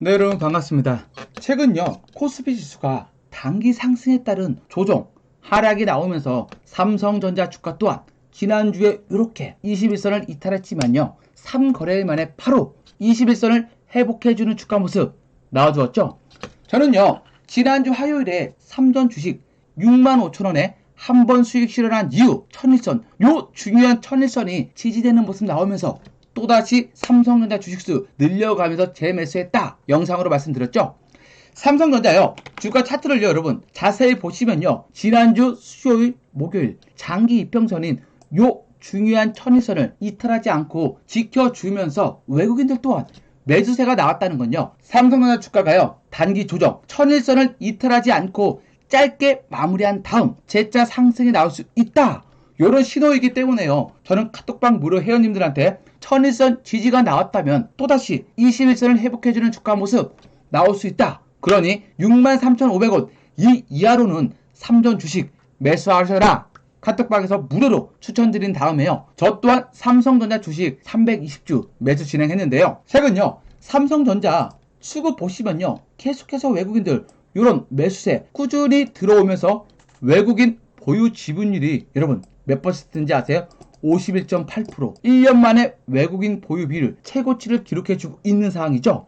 네, 여러분 반갑습니다. 최근요, 코스피 지수가 단기 상승에 따른 조정, 하락이 나오면서 삼성전자 주가 또한 지난주에 이렇게 21선을 이탈했지만요, 3거래일 만에 바로 21선을 회복해주는 주가 모습 나와주었죠. 저는요, 지난주 화요일에 삼전 주식 6만 5천원에 한 번 수익 실현한 이후 천일선, 요 중요한 천일선이 지지되는 모습 나오면서 또다시 삼성전자 주식수 늘려가면서 재매수했다. 영상으로 말씀드렸죠. 삼성전자요. 주가 차트를요, 여러분. 자세히 보시면요. 지난주 수요일, 목요일 장기 이평선인 요 중요한 천일선을 이탈하지 않고 지켜주면서 외국인들 또한 매수세가 나왔다는 건요. 삼성전자 주가가요. 단기 조정 천일선을 이탈하지 않고 짧게 마무리한 다음 재차 상승이 나올 수 있다. 이런 신호이기 때문에요. 저는 카톡방 무료 회원님들한테 천일선 지지가 나왔다면 또다시 21선을 회복해주는 주가 모습 나올 수 있다. 그러니 63,500원 이 이하로는 3전 주식 매수하셔라. 카톡방에서 무료로 추천드린 다음에요. 저 또한 삼성전자 주식 320주 매수 진행했는데요. 최근요. 삼성전자 수급 보시면요. 계속해서 외국인들 이런 매수세 꾸준히 들어오면서 외국인 보유 지분율이 여러분 몇 퍼센트인지 아세요? 51.8% 1년 만에 외국인 보유 비율 최고치를 기록해주고 있는 상황이죠.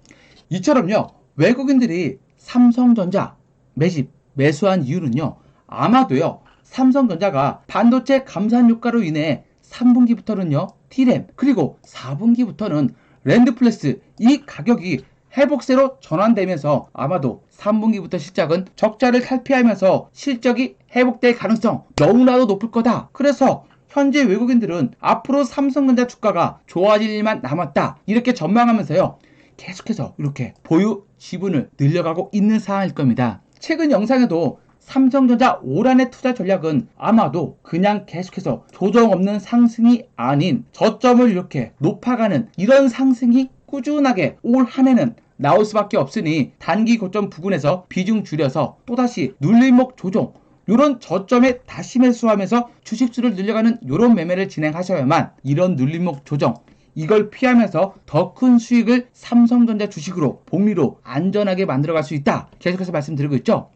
이처럼요 외국인들이 삼성전자 매집 매수한 이유는요 아마도요 삼성전자가 반도체 감산 효과로 인해 3분기부터는요 T램 그리고 4분기부터는 랜드플렉스 이 가격이 회복세로 전환되면서 아마도 3분기부터 실적은 적자를 탈피하면서 실적이 회복될 가능성 너무나도 높을 거다. 그래서 현재 외국인들은 앞으로 삼성전자 주가가 좋아질 일만 남았다. 이렇게 전망하면서요. 계속해서 이렇게 보유 지분을 늘려가고 있는 상황일 겁니다. 최근 영상에도 삼성전자 올한해 투자 전략은 아마도 그냥 계속해서 조정 없는 상승이 아닌 저점을 이렇게 높아가는 이런 상승이 꾸준하게 올 한 해는 나올 수밖에 없으니 단기 고점 부근에서 비중 줄여서 또다시 눌림목 조정 이런 저점에 다시 매수하면서 주식수를 늘려가는 이런 매매를 진행하셔야만 이런 눌림목 조정 이걸 피하면서 더 큰 수익을 삼성전자 주식으로 복리로 안전하게 만들어갈 수 있다. 계속해서 말씀드리고 있죠.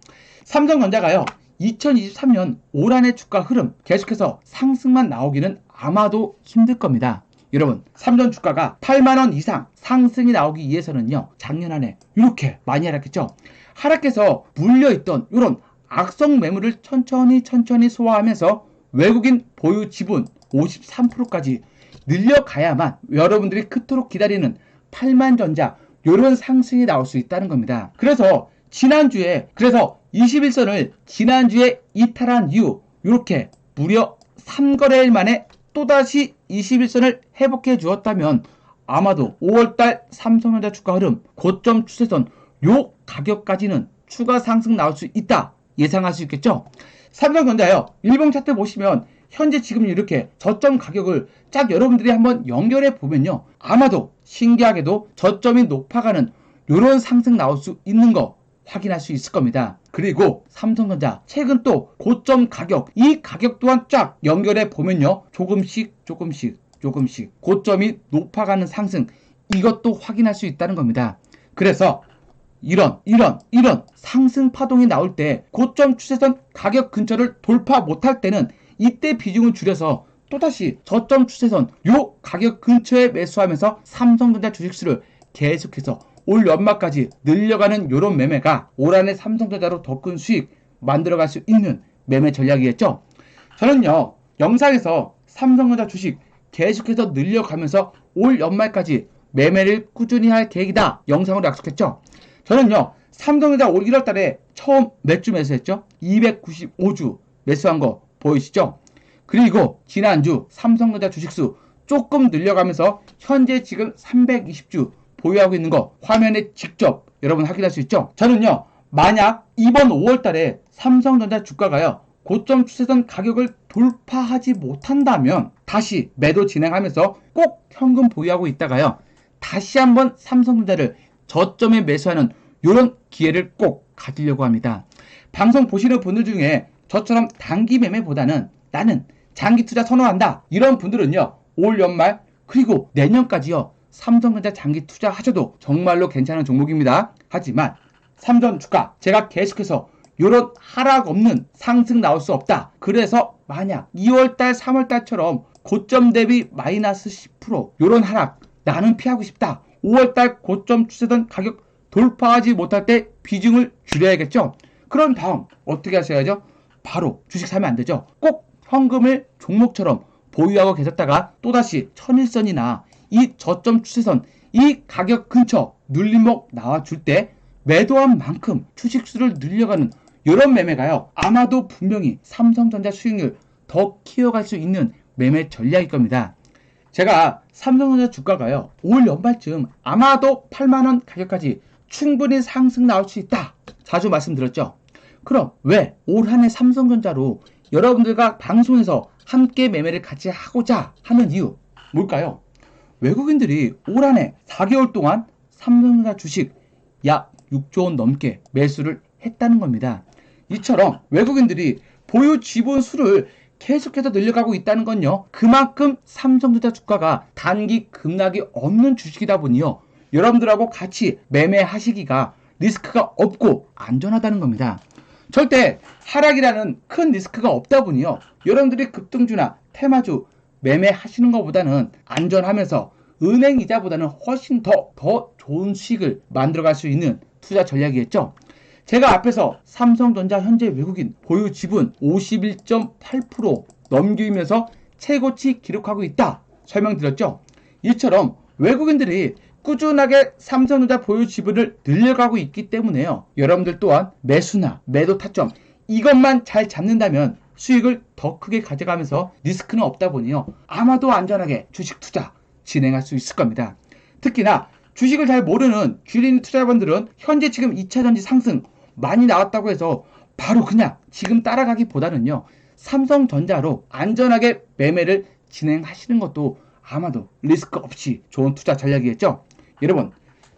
삼성전자가요. 2023년 올 한해 주가 흐름 계속해서 상승만 나오기는 아마도 힘들 겁니다. 여러분, 삼전 주가가 8만원 이상 상승이 나오기 위해서는요, 작년 안에 이렇게 많이 하락했죠. 하락해서 물려있던 이런 악성 매물을 천천히 천천히 소화하면서 외국인 보유 지분 53%까지 늘려가야만 여러분들이 그토록 기다리는 8만 전자 이런 상승이 나올 수 있다는 겁니다. 그래서 지난주에 그래서 21선을 지난주에 이탈한 이후 이렇게 무려 3거래일 만에 또다시 21선을 회복해 주었다면 아마도 5월달 삼성전자 주가 흐름 고점 추세선 요 가격까지는 추가 상승 나올 수 있다 예상할 수 있겠죠? 삼성전자요. 일봉 차트 보시면 현재 지금 이렇게 저점 가격을 쫙 여러분들이 한번 연결해 보면요. 아마도 신기하게도 저점이 높아가는 이런 상승 나올 수 있는 거 확인할 수 있을 겁니다. 그리고 삼성전자 최근 또 고점 가격 이 가격 또한 쫙 연결해 보면요 조금씩 조금씩 조금씩 고점이 높아가는 상승 이것도 확인할 수 있다는 겁니다. 그래서 이런 이런 이런 상승 파동이 나올 때 고점 추세선 가격 근처를 돌파 못할 때는 이때 비중을 줄여서 또다시 저점 추세선 요 가격 근처에 매수하면서 삼성전자 주식수를 계속해서 올 연말까지 늘려가는 이런 매매가 올 한해 삼성전자로 더 큰 수익 만들어갈 수 있는 매매 전략이겠죠. 저는요 영상에서 삼성전자 주식 계속해서 늘려가면서 올 연말까지 매매를 꾸준히 할 계획이다 영상으로 약속했죠. 저는요 삼성전자 올 1월달에 처음 몇주 매수했죠? 295주 매수한 거 보이시죠? 그리고 지난주 삼성전자 주식수 조금 늘려가면서 현재 지금 320주 보유하고 있는 거 화면에 직접 여러분 확인할 수 있죠. 저는요 만약 이번 5월 달에 삼성전자 주가가요 고점 추세선 가격을 돌파하지 못한다면 다시 매도 진행하면서 꼭 현금 보유하고 있다가요 다시 한번 삼성전자를 저점에 매수하는 이런 기회를 꼭 가지려고 합니다. 방송 보시는 분들 중에 저처럼 단기 매매보다는 나는 장기 투자 선호한다 이런 분들은요 올 연말 그리고 내년까지요 삼성전자 장기 투자하셔도 정말로 괜찮은 종목입니다. 하지만 삼전 주가 제가 계속해서 이런 하락 없는 상승 나올 수 없다. 그래서 만약 2월달, 3월달처럼 고점 대비 마이너스 10% 이런 하락 나는 피하고 싶다. 5월달 고점 추세던 가격 돌파하지 못할 때 비중을 줄여야겠죠. 그런 다음 어떻게 하셔야죠? 바로 주식 사면 안 되죠. 꼭 현금을 종목처럼 보유하고 계셨다가 또다시 천일선이나 이 저점 추세선 이 가격 근처 눌림목 나와줄 때 매도한 만큼 주식수를 늘려가는 이런 매매가요. 아마도 분명히 삼성전자 수익률 더 키워갈 수 있는 매매 전략일 겁니다. 제가 삼성전자 주가가요. 올 연말쯤 아마도 8만원 가격까지 충분히 상승 나올 수 있다. 자주 말씀드렸죠. 그럼 왜 올 한 해 삼성전자로 여러분들과 방송에서 함께 매매를 같이 하고자 하는 이유 뭘까요? 외국인들이 올 한 해 4개월 동안 삼성전자 주식 약 6조 원 넘게 매수를 했다는 겁니다. 이처럼 외국인들이 보유 지분 수를 계속해서 늘려가고 있다는 건요. 그만큼 삼성전자 주가가 단기 급락이 없는 주식이다 보니요. 여러분들하고 같이 매매하시기가 리스크가 없고 안전하다는 겁니다. 절대 하락이라는 큰 리스크가 없다 보니요. 여러분들이 급등주나 테마주 매매하시는 것보다는 안전하면서 은행 이자보다는 훨씬 더, 더 좋은 수익을 만들어갈 수 있는 투자 전략이겠죠. 제가 앞에서 삼성전자 현재 외국인 보유 지분 51.8% 넘기면서 최고치 기록하고 있다 설명드렸죠. 이처럼 외국인들이 꾸준하게 삼성전자 보유 지분을 늘려가고 있기 때문에요. 여러분들 또한 매수나 매도 타점 이것만 잘 잡는다면 수익을 더 크게 가져가면서 리스크는 없다 보니요. 아마도 안전하게 주식 투자 진행할 수 있을 겁니다. 특히나 주식을 잘 모르는 귀린 투자자분들은 현재 지금 2차전지 상승 많이 나왔다고 해서 바로 그냥 지금 따라가기보다는요. 삼성전자로 안전하게 매매를 진행하시는 것도 아마도 리스크 없이 좋은 투자 전략이겠죠. 여러분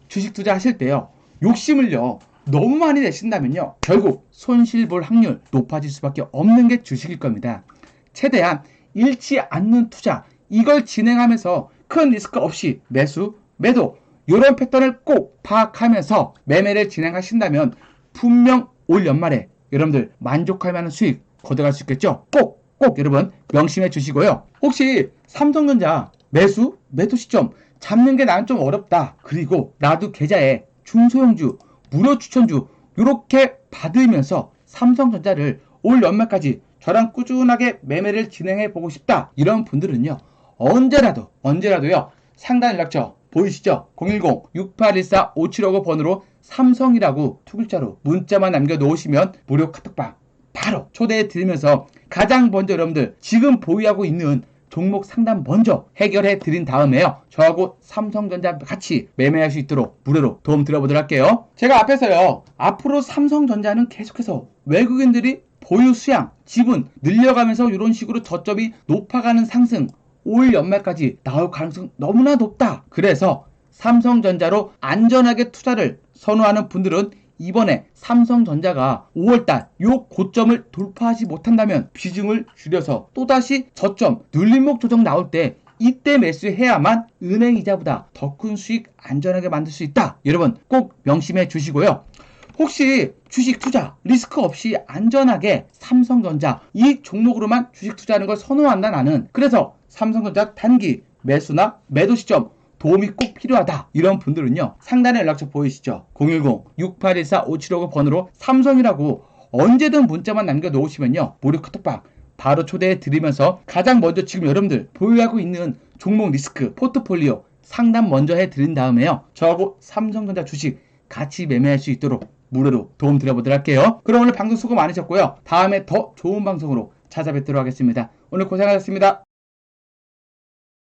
주식 투자하실 때요. 욕심을요. 너무 많이 내신다면요. 결국 손실 볼 확률 높아질 수밖에 없는 게 주식일 겁니다. 최대한 잃지 않는 투자 이걸 진행하면서 큰 리스크 없이 매수, 매도 이런 패턴을 꼭 파악하면서 매매를 진행하신다면 분명 올 연말에 여러분들 만족할 만한 수익 거둬갈 수 있겠죠? 꼭, 꼭 여러분 명심해 주시고요. 혹시 삼성전자 매수, 매도 시점 잡는 게 나는 좀 어렵다. 그리고 나도 계좌에 중소형주, 무료 추천주 이렇게 받으면서 삼성전자를 올 연말까지 저랑 꾸준하게 매매를 진행해 보고 싶다. 이런 분들은요. 언제라도 언제라도요. 상단 연락처 보이시죠? 010-6814-5759번으로 삼성이라고 두 글자로 문자만 남겨놓으시면 무료 카톡방 바로 초대해 드리면서 가장 먼저 여러분들 지금 보유하고 있는 종목 상담 먼저 해결해 드린 다음에요. 저하고 삼성전자 같이 매매할 수 있도록 무료로 도움 드려보도록 할게요. 제가 앞에서요. 앞으로 삼성전자는 계속해서 외국인들이 보유 수량, 지분 늘려가면서 이런 식으로 저점이 높아가는 상승 올 연말까지 나올 가능성 너무나 높다. 그래서 삼성전자로 안전하게 투자를 선호하는 분들은 이번에 삼성전자가 5월달 요 고점을 돌파하지 못한다면 비중을 줄여서 또다시 저점 눌림목 조정 나올 때 이때 매수해야만 은행 이자보다 더 큰 수익 안전하게 만들 수 있다. 여러분 꼭 명심해 주시고요. 혹시 주식 투자 리스크 없이 안전하게 삼성전자 이 종목으로만 주식 투자하는 걸 선호한다 나는 그래서 삼성전자 단기 매수나 매도 시점 도움이 꼭 필요하다. 이런 분들은요 상단에 연락처 보이시죠? 010-6814-5759 번으로 삼성이라고 언제든 문자만 남겨 놓으시면요 무료 카톡방 바로 초대해 드리면서 가장 먼저 지금 여러분들 보유하고 있는 종목 리스크 포트폴리오 상담 먼저 해 드린 다음에요 저하고 삼성전자 주식 같이 매매할 수 있도록 무료로 도움 드려보도록 할게요. 그럼 오늘 방송 수고 많으셨고요. 다음에 더 좋은 방송으로 찾아뵙도록 하겠습니다. 오늘 고생하셨습니다